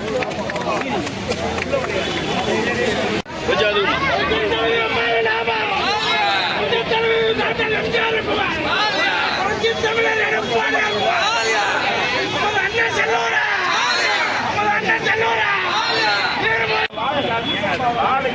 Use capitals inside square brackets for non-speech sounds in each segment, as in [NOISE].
Good job,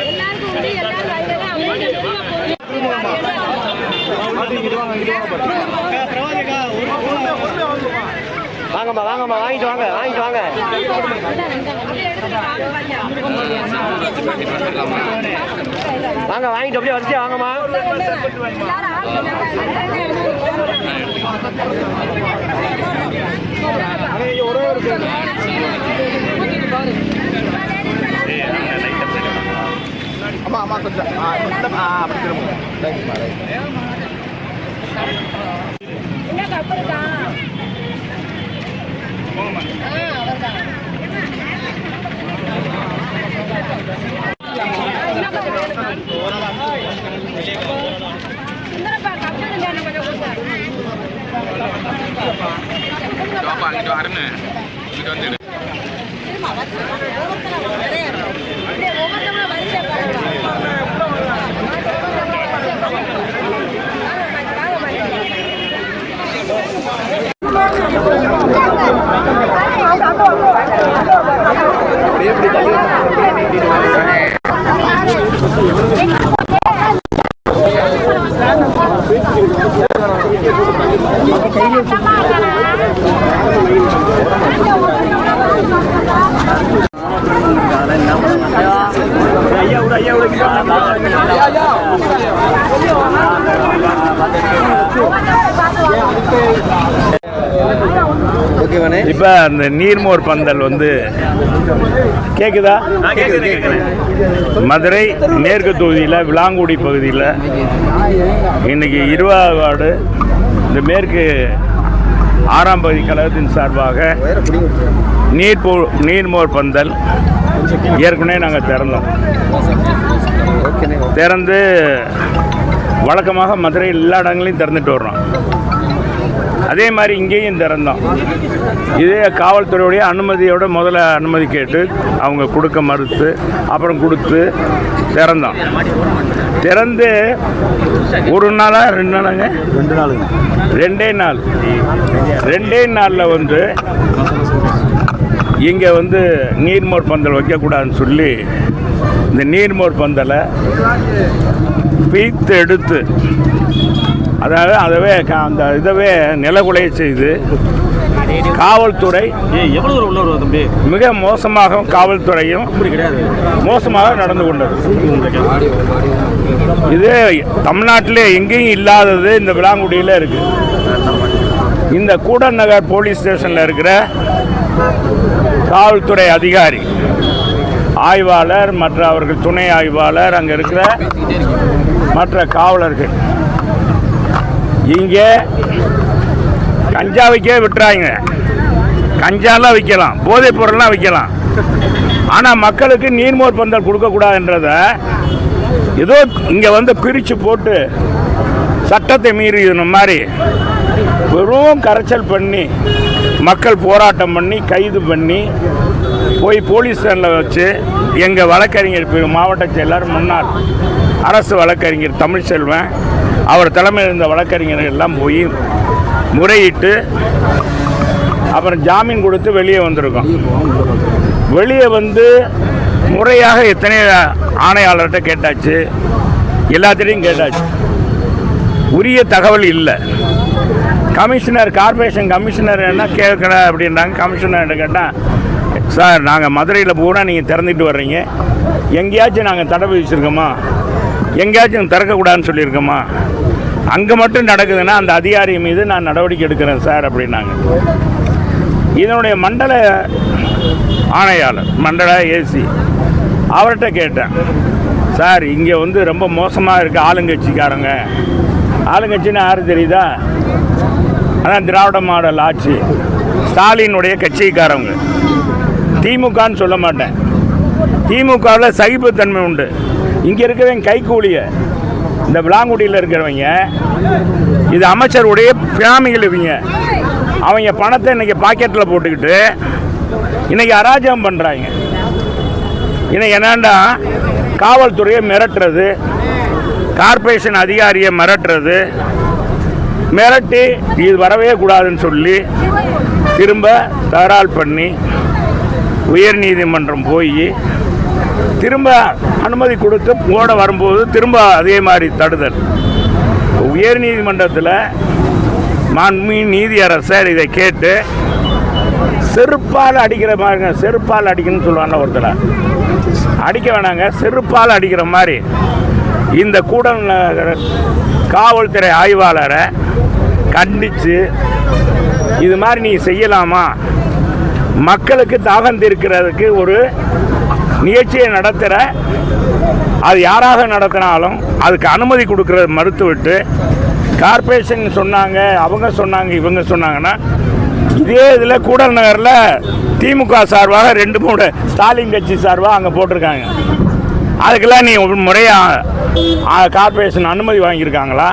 எல்லாருக்கும் உண்டு எல்லாரும் வந்தா அவங்க வாங்கம்மா வாங்கம்மா வாங்கிட்டு வாங்க வாங்கிட்டு வாங்க. வாங்க வாங்கிட்டு அப்படியே வரிசையா வாங்கம்மா. அம்மா அம்மா கொஞ்சம் ஆ, கொஞ்சம் ஆ, அப்படி திரும்ப என்ன கப்பல் சுந்தரப்பா வரணும் இங்கிட்டு வந்து ஓகேவானே இப்போ அந்த நீர்மோர் பந்தல் வந்து கேக்குதா? மதுரை மேற்கு தொகுதியில் விளாங்குடி பகுதியில் இன்னைக்கு இருபதாவது வார்டு இந்த மேற்கு ஆறாம் பகுதி கழகத்தின் சார்பாக நீர் போ நீர்மோர் பந்தல் ஏற்கனவே நாங்கள் திறந்தோம். திறந்து வழக்கமாக மதுரை எல்லா இடங்களையும் திறந்துட்டு வர்றோம். அதே மாதிரி இங்கேயும் திறந்தோம் இதே காவல்துறையுடைய அனுமதியோட முதல்ல அனுமதி கேட்டு அவங்க கொடுக்க மறுத்து அப்புறம் கொடுத்து திறந்தோம் திறந்து ஒரு நாளா ரெண்டு நாளாங்க? ரெண்டு நாளுங்க. ரெண்டே நாள். ரெண்டே நாளில் வந்து இங்கே வந்து நீர்மோர் பந்தல் வைக்கக்கூடாதுன்னு சொல்லி இந்த நீர்மோர் பந்தலை பீத்து எடுத்து அதாவது அதவே அந்த இதவே நிலகுலைய செய்து காவல்துறை மிக மோசமாக காவல்துறையும் மோசமாக நடந்து கொண்டது. [LAUGHS] இது தமிழ்நாட்டிலே எங்கேயும் இல்லாதது இந்த விளாங்குடியில் இருக்கு. இந்த கூடன் நகர் போலீஸ் ஸ்டேஷனில் இருக்கிற காவல்துறை அதிகாரி ஆய்வாளர் மற்ற அவர்கள் துணை ஆய்வாளர் அங்கே இருக்கிற மற்ற காவலர்கள் இங்கே கஞ்சா வைக்கவே விட்டுறாங்க. கஞ்சாலாம் விற்கலாம். போதைப் பொருள்லாம் விற்கலாம். ஆனால் மக்களுக்கு நீர்மோர் பந்தல் கொடுக்கக்கூடாதுன்றத ஏதோ இங்கே வந்து பிரித்து போட்டு சட்டத்தை மீறி மாதிரி வெறும் கரைச்சல் பண்ணி மக்கள் போராட்டம் பண்ணி கைது பண்ணி போய் போலீஸ் ஸ்டேஷனில் வச்சு எங்கள் வழக்கறிஞர் மாவட்ட செயலர் முன்னாள் அரசு வழக்கறிஞர் தமிழ்செல்வன் அவர் தலைமையில் இருந்த வழக்கறிஞர்கள் எல்லாம் போய் முறையிட்டு அப்புறம் ஜாமீன் கொடுத்து வெளியே வந்திருக்கோம். வெளியே வந்து முறையாக எத்தனை ஆணையாளர்கிட்ட கேட்டாச்சு? எல்லாத்திலையும் கேட்டாச்சு. உரிய தகவல் இல்லை. கமிஷனர் கார்ப்பரேஷன் கமிஷனர் என்ன கேட்கல அப்படின்றாங்க. கமிஷனர் கேட்டால் சார் நாங்கள் மதுரையில் பூரா நீங்கள் திறந்துட்டு வர்றீங்க. எங்கேயாச்சும் நாங்கள் தடை விதிச்சிருக்கோமா? எங்கேயாச்சும் திறக்கக்கூடாதுன்னு சொல்லியிருக்கோமா? அங்கே மட்டும் நடக்குதுன்னா அந்த அதிகாரி மீது நான் நடவடிக்கை எடுக்கிறேன் சார் அப்படின்னாங்க. இதனுடைய மண்டல ஆணையாளர் மண்டல ஏசி அவர்கிட்ட கேட்டேன். சார் இங்கே வந்து ரொம்ப மோசமாக இருக்குது ஆளுங்கட்சிக்காரங்க. ஆளுங்கட்சின்னு யாரு தெரியுதா? அதான் திராவிட மாடல் ஆட்சி. ஸ்டாலினுடைய கட்சிக்காரவங்க. திமுகன்னு சொல்ல மாட்டேன். திமுகவில் சகிப்புத்தன்மை உண்டு. இங்கே இருக்கிறவங்க கைக்கூலியை இந்த விளாங்குடியில் இருக்கிறவங்க இது அமைச்சருடைய பிராமிகள் இவங்க. அவங்க பணத்தை இன்றைக்கி பாக்கெட்டில் போட்டுக்கிட்டு இன்றைக்கி அராஜகம் பண்ணுறாங்க இன்னைக்கு என்னண்டா காவல்துறையை மிரட்டுறது கார்ப்பரேஷன் அதிகாரியை மிரட்டுறது மிரட்டி இது வரவே கூடாதுன்னு சொல்லி திரும்ப தகராறு பண்ணி உயர்நீதிமன்றம் போய் திரும்ப அனுமதி கொடுத்து போட வரும்போது திரும்ப அதே மாதிரி தடுதல். உயர் நீதிமன்றத்தில் மாண்புமிகு நீதியரசர் இதை கேட்டு செருப்பால் அடிக்கிற மாதிரிங்க செருப்பால் அடிக்கணும்னு சொல்லுவாங்க ஒருத்தர். அடிக்க வேணாங்க செருப்பால் அடிக்கிற மாதிரி. இந்த கூட காவல்துறை ஆய்வாளரை கண்டித்து இது மாதிரி நீ செய்யலாமா? மக்களுக்கு தாகம் தீர்க்கிறதுக்கு ஒரு நிகழ்ச்சியை நடத்துகிற அது யாராக நடத்தினாலும் அதுக்கு அனுமதி கொடுக்குற மறுத்துவிட்டு கார்பரேஷன் சொன்னாங்க அவங்க சொன்னாங்க இவங்க சொன்னாங்கன்னா இதே இதில் கூடல் நகரில் திமுக சார்பாக ரெண்டு மூணு ஸ்டாலின் கட்சி சார்பாக அங்கே போட்டிருக்காங்க. அதுக்கெல்லாம் நீ முறையாக கார்ப்பரேஷன் அனுமதி வாங்கியிருக்காங்களா?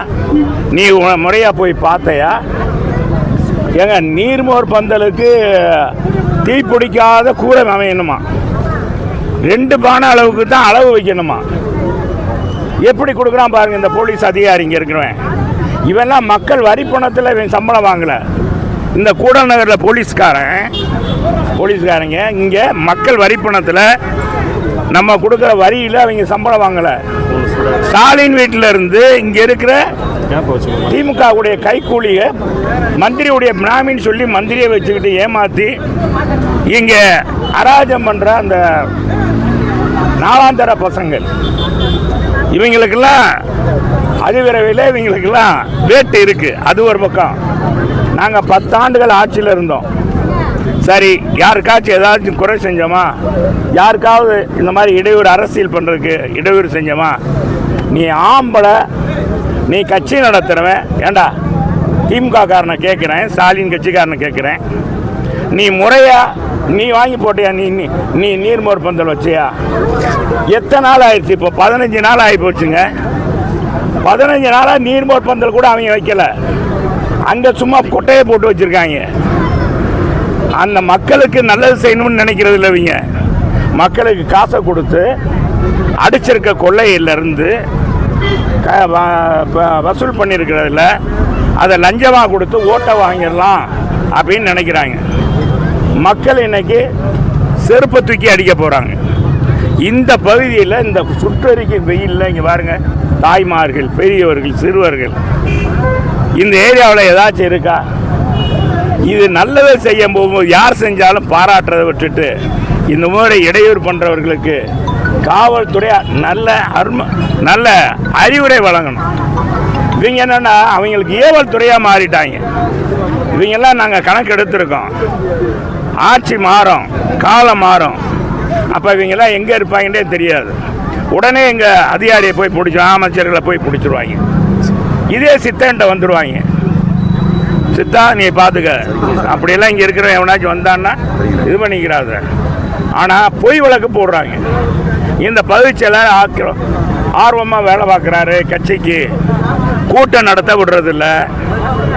நீ முறையாக போய் பார்த்தையா? ஏங்க நீர்மோர் பந்தலுக்கு தீ பிடிக்காத கூரை அமையணுமா? ரெண்டு பானை அளவுக்கு தான் அளவு வைக்கணுமா? எப்படி கொடுக்குறான் பாருங்க இந்த போலீஸ் அதிகாரி இங்கே இருக்கிறவன். இவெல்லாம் மக்கள் வரி பணத்தில் இவன் சம்பளம் வாங்கலை. இந்த கூட நகரில் போலீஸ்காரன் போலீஸ்காரங்க இங்கே மக்கள் வரி பணத்தில் நம்ம கொடுக்குற வரியில் அவங்க சம்பளம் வாங்கலை. ஸ்டாலின் வீட்டில் இருந்து இங்கே இருக்கிற திமுக உடைய மந்திரியுடைய பிராமின்னு சொல்லி மந்திரியை வச்சுக்கிட்டு ஏமாற்றி இங்கே அராஜம் பண்ணுற அந்த நாலாந்தர பசங்கள். இவங்களுக்கெல்லாம் அதிவிரைவில் இவங்களுக்கெல்லாம் வேட்டு இருக்கு. அது ஒரு பக்கம். நாங்கள் பத்தாண்டுகள் ஆட்சியில் இருந்தோம். சரி யாருக்காச்சும் ஏதாச்சும் குறை செஞ்சோமா? யாருக்காவது இந்த மாதிரி இடையூறு அரசியல் பண்ணுறதுக்கு இடையூறு செஞ்சோமா? நீ ஆம்பளை நீ கட்சி நடத்துகிறவன் ஏண்டா? திமுக காரனை கேட்குறேன் ஸ்டாலின் கட்சிக்காரனை கேட்குறேன் நீ முறையாக நீ வாங்கி போட்டியா? நீ நீ நீ நீர்மோர் பந்தல் வச்சியா? எத்தனை நாள் ஆயிடுச்சு இப்போ? பதினஞ்சு நாள் ஆகி போச்சுங்க. பதினஞ்சு நாளாக நீர்மோர் பந்தல் கூட அவங்க வைக்கல. அங்கே சும்மா கொட்டையை போட்டு வச்சுருக்காங்க. அந்த மக்களுக்கு நல்லது செய்யணும்னு நினைக்கிறது இல்லை இவங்க. மக்களுக்கு காசை கொடுத்து அடிச்சிருக்க கொள்ளையிலேருந்து க- வ- வசூல் பண்ணியிருக்கிறதுல அதை லஞ்சமாக கொடுத்து ஓட்டை வாங்கிடலாம் அப்படின்னு நினைக்கிறாங்க. மக்கள் இன்னைக்கு செருப்பை தூக்கி அடிக்க போகிறாங்க இந்த பகுதியில் இந்த சுற்றறிக்கை வெயிலில் இங்கே பாருங்கள் தாய்மார்கள் பெரியவர்கள் சிறுவர்கள் இந்த ஏரியாவில் ஏதாச்சும் இருக்கா? இது நல்லதை செய்ய போகும்போது யார் செஞ்சாலும் பாராட்டுறதை விட்டுட்டு இந்த மாதிரி இடையூறு பண்ணுறவர்களுக்கு காவல்துறை நல்ல அரும நல்ல அறிவுரை வழங்கணும். இவங்க என்னென்னா அவங்களுக்கு ஏவல் துறையாக மாறிட்டாங்க. இவங்கெல்லாம் நாங்கள் கணக்கு எடுத்திருக்கோம் ஆட்சி மாறும் காலம் மாறும். அப்போ இவங்கெல்லாம் எங்கே இருப்பாங்கன்னே தெரியாது. உடனே எங்கள் அதிகாரியை போய் பிடிச்சி அமைச்சர்களை போய் பிடிச்சிருவாங்க. இதே சித்தன்ட்ட வந்துடுவாங்க சித்தா நீ பார்த்துக்க அப்படியெல்லாம் இங்கே இருக்கிற எவனாச்சும் வந்தான்னா இது பண்ணிக்கிறாத. ஆனால் பொய் வழக்கு போடுறாங்க. இந்த பதவிச்செயலர் ஆக்கிரம் ஆர்வமாக வேலை பார்க்குறாரு கட்சிக்கு. கூட்டம் நடத்த விடுறதில்ல.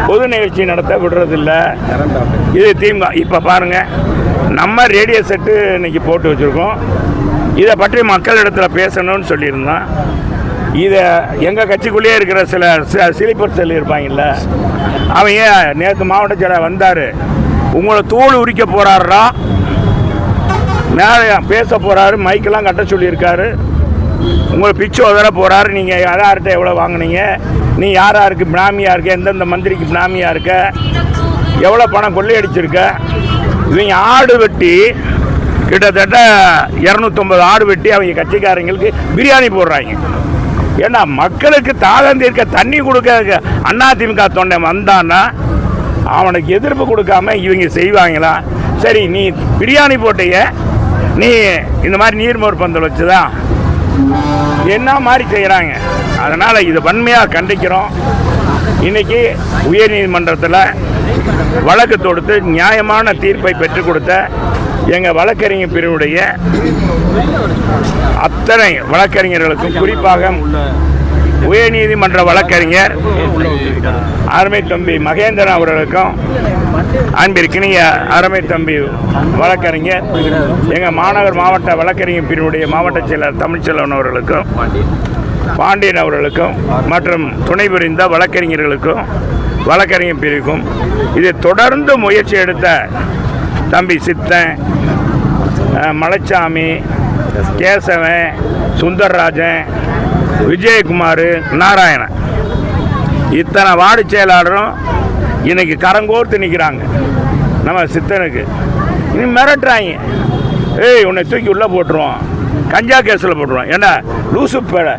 பொது நிகழ்ச்சி நடத்த விடுறதில்ல. இது திமுக இப்போ பாருங்கள் நம்ம ரேடியோ செட்டு இன்னைக்கு போட்டு வச்சுருக்கோம். இதை பற்றி மக்களிடத்தில் பேசணும்னு சொல்லியிருந்தோம் இதை எங்கள் கட்சிக்குள்ளேயே இருக்கிற சில சிலிப்பர் செல் இருப்பாங்கல்ல அவங்க நேற்று மாவட்ட செயலர் வந்தார். உங்களை தோல் உரிக்க போகிறாரா மேலே பேச போகிறாரு மைக்கெல்லாம் கட்ட சொல்லியிருக்காரு. உங்களை பிச்சு உதற போகிறாரு நீங்கள் யார்கிட்ட எவ்வளோ வாங்குனீங்க? நீ யார் யாருக்கு பிராமியாக இருக்க? எந்தெந்த மந்திரிக்கு பிராமியாக இருக்க? எவ்வளோ பணம் கொள்ளையடிச்சிருக்க? இவங்க ஆடு வெட்டி கிட்டத்தட்ட இரநூத்தொம்பது ஆடு வெட்டி அவங்க கட்சிக்காரங்களுக்கு பிரியாணி போடுறாங்க. ஏன்னா மக்களுக்கு தாகம் தீர்க்க தண்ணி கொடுக்க அதிமுக தொண்டை வந்தான்னா அவனுக்கு எதிர்ப்பு கொடுக்காம இவங்க செய்வாங்களா? சரி நீ பிரியாணி போட்டீங்க நீ இந்த மாதிரி நீர்மோர் பந்தல் வச்சுதான் என்ன மாதிரி செய்கிறாங்க அதனால் இது வன்மையாக கண்டிக்கிறோம். இன்னைக்கு உயர்நீதிமன்றத்தில் வழக்கு தொடுத்து நியாயமான தீர்ப்பை பெற்றுக் கொடுத்த எங்கள் வழக்கறிஞர் பிரிவுடைய அத்தனை வழக்கறிஞர்களுக்கும் குறிப்பாக உயர்நீதிமன்ற வழக்கறிஞர் அருமை தம்பி மகேந்திரன் அவர்களுக்கும் அன்பிற்கினிய அருமை தம்பி வழக்கறிஞர் எங்கள் மாநகர் மாவட்ட வழக்கறிஞர் பிரிவுடைய மாவட்ட செயலர் தமிழ்ச்செல்வன் அவர்களுக்கும் பாண்டியன் அவர்களுக்கும் மற்றும் துணை புரிந்த வழக்கறிஞர்களுக்கும் வழக்கறிஞர் பிரிவுக்கும் இதை தொடர்ந்து முயற்சி எடுத்த தம்பி சித்தன் மலைச்சாமி கேசவன் சுந்தர்ராஜன் விஜயகுமார் நாராயணன். இத்தனை வார்டு செயலாளரும் இன்னைக்கு கரங்கோர்த்து நிற்கிறாங்க நம்ம சித்தனுக்கு. இனி மிரட்டுறாங்க. ஏய் உன்னை தூக்கி உள்ளே போட்டுருவோம். கஞ்சா கேஸில் போட்டுருவோம். ஏன்னா லூசு பேடை.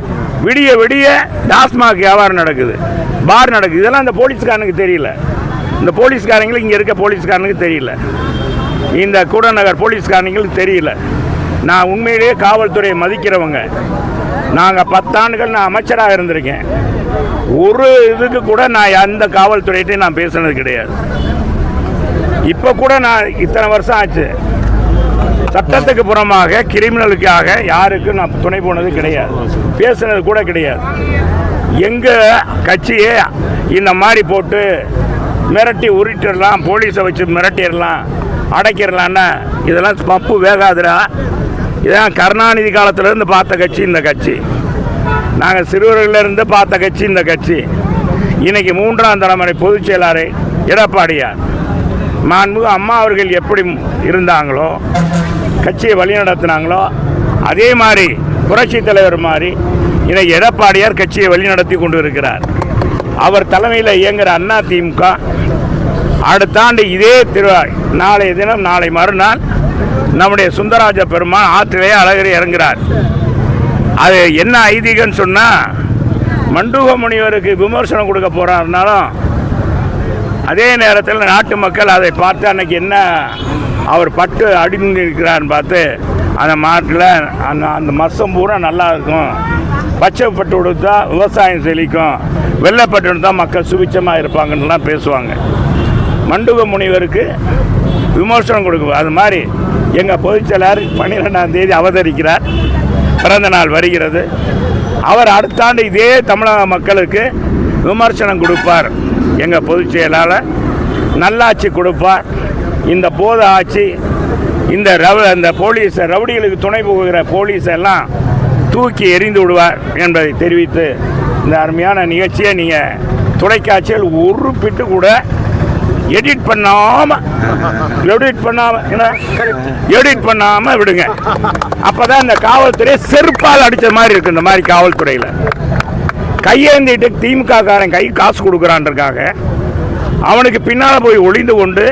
விடிய விடிய டாஸ்மாக் வியாபாரம் நடக்குது. பார் நடக்குது. இதெல்லாம் அந்த போலீஸ்காரனுக்கு தெரியல. இந்த போலீஸ்காரங்களுக்கு இங்கே இருக்க போலீஸ்காரனுக்கு தெரியல. இந்த கூடநகர் போலீஸ்காரங்களுக்கு தெரியல. நான் உண்மையிலேயே காவல்துறையை மதிக்கிறவங்க. நாங்கள் பத்தாண்டுகள் நான் அமைச்சராக இருந்திருக்கேன். ஒரு இதுக்கு கூட நான் எந்த காவல்துறையிட்டையும் நான் பேசுனது கிடையாது. இப்போ கூட நான் இத்தனை வருஷம் ஆச்சு. சட்டத்துக்கு புறமாக கிரிமினலுக்காக யாருக்கும் நான் துணை போனது கிடையாது. பேசுனது கூட கிடையாது. எங்கள் கட்சியே இந்த மாதிரி போட்டு மிரட்டி உருட்டிடலாம் போலீஸை வச்சு மிரட்டிடலாம் அடைக்கிறலான்னா இதெல்லாம் பப்பு வேகாதுடா. இதான் கருணாநிதி காலத்திலேருந்து பார்த்த கட்சி இந்த கட்சி. நாங்கள் சிறுவர்களிலிருந்து பார்த்த கட்சி இந்த கட்சி. இன்னைக்கு மூன்றாம் தலைமுறை பொதுச் செயலாளர் எடப்பாடியார். மாண்புமிகு அம்மா அவர்கள் எப்படி இருந்தாங்களோ கட்சியை வழிநடத்தினாங்களோ அதே மாதிரி புரட்சி தலைவர் மாதிரி இன்னைக்கு எடப்பாடியார் கட்சியை வழிநடத்தி கொண்டு இருக்கிறார் அவர் தலைமையில் இயங்குகிற அண்ணா திமுக அடுத்த ஆண்டு இதே திருவாய் நாளைய தினம் நாளை மறுநாள் நம்முடைய சுந்தராஜ பெருமான் ஆற்றிலே அழகர் இறங்குறார். அது என்ன ஐதீகம்னு சொன்னால் மண்டூக முனிவருக்கு விமர்சனம் கொடுக்க போகிறாருனாலும் அதே நேரத்தில் நாட்டு மக்கள் அதை பார்த்து அன்னைக்கு என்ன அவர் பட்டு அடிந்திருக்கிறான்னு பார்த்து அந்த மாட்டில் அந்த அந்த மசம் பூரா நல்லா இருக்கும். பச்சை பட்டு கொடுத்தா விவசாயம் செழிக்கும். வெள்ளைப்பட்டு கொடுத்தா மக்கள் சுபிச்சமாக இருப்பாங்கன்னுலாம் பேசுவாங்க. மண்டுக முனிவருக்கு விமர்சனம் கொடுக்கும் அது மாதிரி எங்கள் பொதுச்செயலாளர் பன்னிரெண்டாம் தேதி அவதரிக்கிறார். பிறந்த நாள் வருகிறது. அவர் அடுத்த ஆண்டு இதே தமிழக மக்களுக்கு விமர்சனம் கொடுப்பார். எங்கள் பொதுச் செயலாளர் நல்லாட்சி கொடுப்பார். இந்த போத ஆட்சி இந்த ரவ இந்த போலீஸ் ரவுடிகளுக்கு துணை போகிற போலீஸ் எல்லாம் தூக்கி எறிந்து விடுவார் என்பதை தெரிவித்து இந்த அருமையான நிகழ்ச்சியை நீங்கள் தொலைக்காட்சியில் ஒரு பிட்டு கூட எடிட் பண்ணாம எடிட் பண்ணாம என்ன? எடிட் பண்ணாம விடுங்க. அப்பதான் இந்த காவல்துறை செருப்பால் அடிச்ச மாதிரி இருக்கு இந்த மாதிரி காவல்துறையில. கையேந்திட்டு திமுக காரன் கை காசு கொடுக்குறான்றக்காக அவனுக்கு பின்னால் போய் ஒளிந்து கொண்டு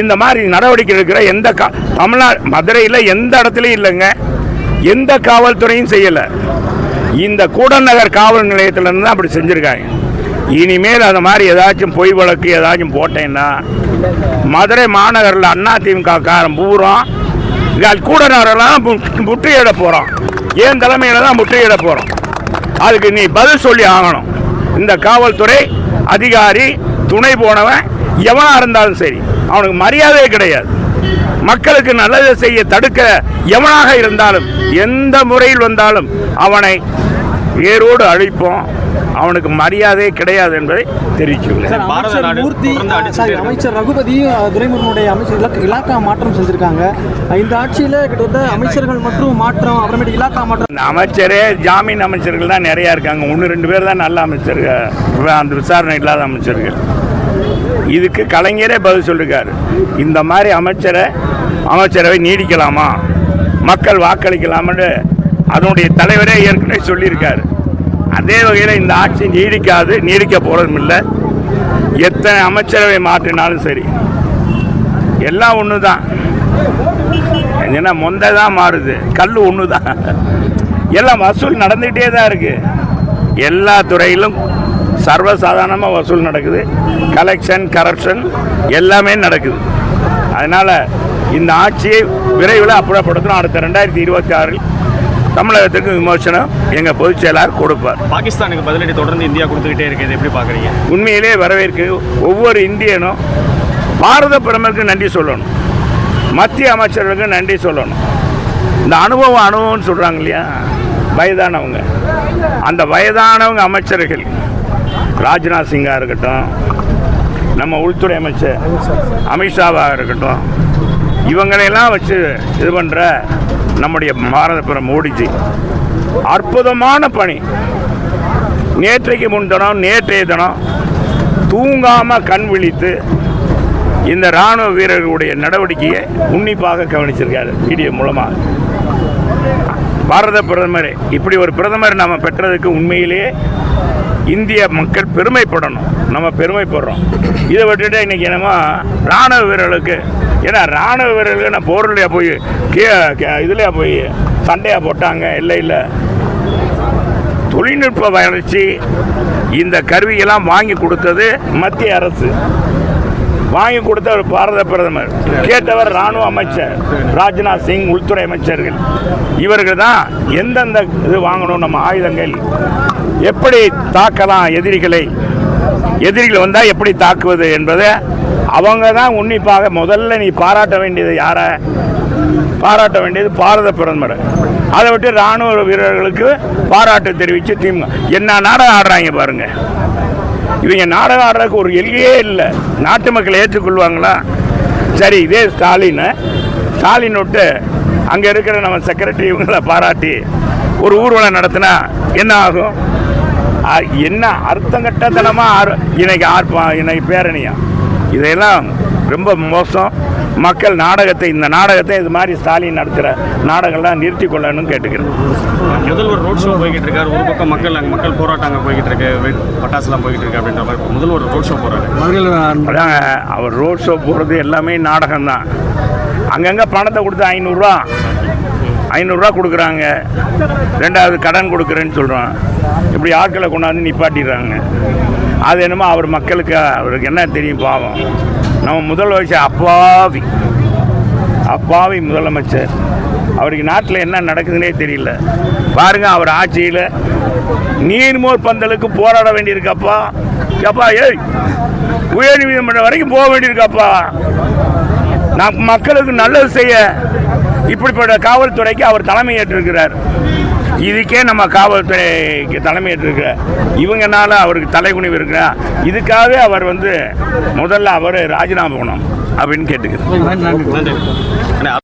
இந்த மாதிரி நடவடிக்கை எடுக்கிற எந்த கா தமிழ்நாடு மதுரையில் எந்த இடத்துலையும் இல்லைங்க. எந்த காவல்துறையும் செய்யலை. இந்த கூடநகர் காவல் நிலையத்திலேருந்து தான் அப்படி செஞ்சுருக்காங்க. இனிமேல் அந்த மாதிரி ஏதாச்சும் பொய் வழக்கு ஏதாச்சும் போட்டேன்னா மதுரை மாநகரில் அண்ணா திமுக காரம் பூரம் இங்கே கூடநகரெல்லாம் மு- முற்றுகையிட போகிறோம் ஏன் தலைமையில் தான் முற்றுகையிட போகிறோம் அதுக்கு நீ பதில் சொல்லி ஆகணும். இந்த காவல்துறை அதிகாரி துணை போனவன் எவனாக இருந்தாலும் சரி அவனுக்கு மரியாதையே கிடையாது. மக்களுக்கு நல்லதை செய்ய தடுக்க எவனாக இருந்தாலும் எந்த முறையில் வந்தாலும் அவனை வேரோடு அழிப்போம். அவனுக்கு மரியாதையே கிடையாது என்பதை பாரத அமைச்சர் ரகுபதியும் துரைமுருகனுடைய அமைச்சர் இலக்க- மாற்றம் செஞ்சிருக்காங்க. இந்த ஆட்சியில கிட்டத்தட்ட அமைச்சர்கள் மற்றும் மாற்றம் அப்புறமேட்டு இலாக்கா மாற்றம். அமைச்சரே ஜாமீன் அமைச்சர்கள் தான் நிறையா இருக்காங்க. ஒன்று ரெண்டு பேர் தான் நல்ல அமைச்சர்கள் அந்த விசாரணை இல்லாத அமைச்சர்கள். இதுக்கு கலைஞரே பதில் சொல்லிருக்காரு. இந்த மாதிரி அமைச்சரை அமைச்சரவை நீடிக்கலாமா? மக்கள் வாக்களிக்கலாம்னு அதனுடைய தலைவரே ஏற்கனவே சொல்லியிருக்காரு. அதே வகையில் இந்த ஆட்சி நீடிக்காது நீடிக்க போகிறதும் இல்லை எத்தனை அமைச்சரவை மாற்றினாலும் சரி. எல்லாம் ஒன்று தான் ஏன்னா மொந்த தான் மாறுது. கல் ஒன்று தான் எல்லாம் வசூல் நடந்துக்கிட்டே தான் இருக்குது எல்லா துறையிலும் சர்வசாதாரணமாக வசூல் நடக்குது. கலெக்ஷன் கரப்ஷன் எல்லாமே நடக்குது. அதனால் இந்த ஆட்சியை விரைவில் அப்புறப்படுத்தணும். அடுத்த ரெண்டாயிரத்தி இருபத்தி ஆறில் தமிழகத்துக்கு விமோசனம் எங்கள் பொதுச் செயலாளர் கொடுப்பார். பாகிஸ்தானுக்கு பதிலடி தொடர்ந்து இந்தியா கொடுத்துக்கிட்டே இருக்கு இதை எப்படி பார்க்குறீங்க? உண்மையிலே வரவேற்கு ஒவ்வொரு இந்தியனும் பாரத பிரதமருக்கு நன்றி சொல்லணும். மத்திய அமைச்சர்களுக்கு நன்றி சொல்லணும். இந்த அனுபவம் அனுபவம்னு சொல்கிறாங்க இல்லையா? வயதானவங்க. அந்த வயதானவங்க அமைச்சர்கள் ராஜ்நாத் சிங்காக இருக்கட்டும் நம்ம உள்துறை அமைச்சர் அமித்ஷாவாக இருக்கட்டும் இவங்களையெல்லாம் வச்சு இது பண்ணுற நம்முடைய பாரத மோடிஜி. அற்புதமான பணி. நேற்றைக்கு முன்தினம் நேற்றைய தினம் தூங்காமல் கண் விழித்து இந்த ராணுவ வீரர்களுடைய நடவடிக்கையை உன்னிப்பாக கவனிச்சிருக்காரு வீடியோ மூலமாக பாரத பிரதமர் இப்படி ஒரு பிரதமர் நாம் பெற்றதுக்கு உண்மையிலேயே இந்திய மக்கள் பெருமைப்படணும். நம்ம பெருமைப்படுறோம். இதை விட்டுட்டு இன்னைக்கு என்னமோ ராணுவ வீரர்களுக்கு ஏன்னா ராணுவ வீரர்களுக்கு நான் போர்லையா போய் கே இதுலையா போய் சண்டையாக போட்டாங்க? இல்லை இல்லை. தொழில்நுட்ப வளர்ச்சி இந்த கருவியெல்லாம் வாங்கி கொடுத்தது மத்திய அரசு. வாங்கி கொடுத்தவர் பாரத பிரதமர். கேட்டவர் ராணுவ அமைச்சர் ராஜ்நாத் சிங் உள்துறை அமைச்சர்கள். இவர்கள் தான் எந்தெந்த இது வாங்கணும் நம்ம ஆயுதங்கள்? எப்படி தாக்கலாம் எதிரிகளை? எதிரிகள் வந்தால் எப்படி தாக்குவது என்பதை அவங்க தான் உன்னிப்பாக முதல்ல நீ பாராட்ட வேண்டியது யாரை? பாராட்ட வேண்டியது பாரத பிரதமர். அதை விட்டு ராணுவ வீரர்களுக்கு பாராட்டு தெரிவித்து திமுக. என்ன நாடகம் ஆடுறாங்க பாருங்கள் இவங்க நாடகம் ஆடுறதுக்கு ஒரு எல்லையே இல்லை. நாட்டு மக்கள் ஏற்றுக்கொள்வாங்களா? சரி இதே ஸ்டாலின். ஸ்டாலின் விட்டு அங்கே இருக்கிற நம்ம செக்ரட்டரி இவங்களை பாராட்டி ஒரு ஊர்வலம் நடத்தினா என்ன ஆகும்? என்ன அர்த்தங்கட்டத்தனமாக இன்னைக்கு ஆர்ப்பா இன்னைக்கு பேரணியா? இதையெல்லாம் ரொம்ப மோசம். மக்கள் நாடகத்தை இந்த நாடகத்தை இது மாதிரி ஸ்டாலின் நடத்துகிற நாடகம்லாம் நிறுத்தி கொள்ளணும்னு கேட்டுக்கிறேன் முதல்வர் ரோட் ஷோ போய்கிட்டு இருக்காரு ஒரு பக்கம் மக்கள் அங்கே மக்கள் போராட்டம் அங்கே போய்கிட்டு இருக்கு பட்டாசுலாம் போய்கிட்டு இருக்கு அப்படின்ற மாதிரி முதல்வர் ரோட் ஷோ போறாரு. அதாங்க அவர் ரோட் ஷோ போகிறது எல்லாமே நாடகம்தான். அங்கங்கே பணத்தை கொடுத்து ஐநூறுரூவா ஐநூறுரூவா கொடுக்குறாங்க. ரெண்டாவது கடன் கொடுக்குறேன்னு சொல்கிறோம் இப்படி ஆட்களை கொண்டாந்து நிப்பாட்டிடுறாங்க. அது என்னமோ அவர் மக்களுக்கு அவருக்கு என்ன தெரியும் பாவம். நம்ம முதலமைச்சர் அப்பாவி. அப்பாவி முதலமைச்சர். அவருக்கு நாட்டில் என்ன நடக்குதுன்னே தெரியல. பாருங்கள் அவர் ஆட்சியில் நீர்மோர் பந்தலுக்கு போராட வேண்டியிருக்கப்பா. அப்பா ஏய் உயர் நீதிமன்றம் வரைக்கும் போக வேண்டியிருக்காப்பா. நான் மக்களுக்கு நல்லது செய்ய இப்படிப்பட்ட காவல்துறைக்கு அவர் தலைமையேற்றிருக்கிறார் இதுக்கே நம்ம காவல்துறைக்கு தலைமையேற்றிருக்கிறார் இவங்கனால அவருக்கு தலைகுனிவு இருக்கிறா. இதுக்காகவே அவர் வந்து முதல்ல அவர் ராஜினாமா பண்ணணும் அப்படின்னு கேட்டுக்கிறேன்.